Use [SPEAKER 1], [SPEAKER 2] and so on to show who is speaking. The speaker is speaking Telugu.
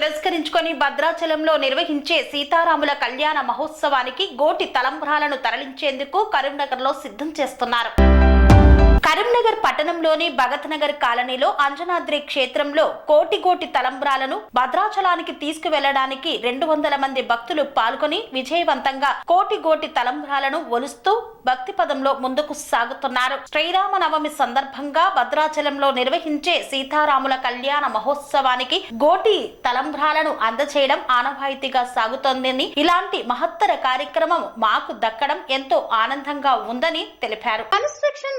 [SPEAKER 1] పురస్కరించుకొని భద్రాచలంలో నిర్వహించే సీతారాముల కళ్యాణ మహోత్సవానికి గోటి తలంబ్రాలను తరలించేందుకు కరీంనగర్లో సిద్ధం చేస్తున్నారు. కరీంనగర్ పట్టణంలోని భగత్ నగర్ కాలనీలో అంజనాద్రి క్షేత్రంలో కోటి కోటి తలంబ్రాలను భద్రాచలానికి తీసుకువెళ్ళడానికి రెండు వందల మంది భక్తులు పాల్గొని విజయవంతంగా కోటి కోటి తలంబ్రాలను ఒలుస్తూ భక్తి పదంలో ముందుకు సాగుతున్నారు. శ్రీరామ నవమి సందర్భంగా భద్రాచలంలో నిర్వహించే సీతారాముల కళ్యాణ మహోత్సవానికి గోటి తలంబ్రాలను అందచేయడం ఆనవాయితీగా సాగుతోందని ఇలాంటి మహత్తర కార్యక్రమం మాకు దక్కడం ఎంతో ఆనందంగా ఉందని తెలిపారు.
[SPEAKER 2] కన్స్ట్రక్షన్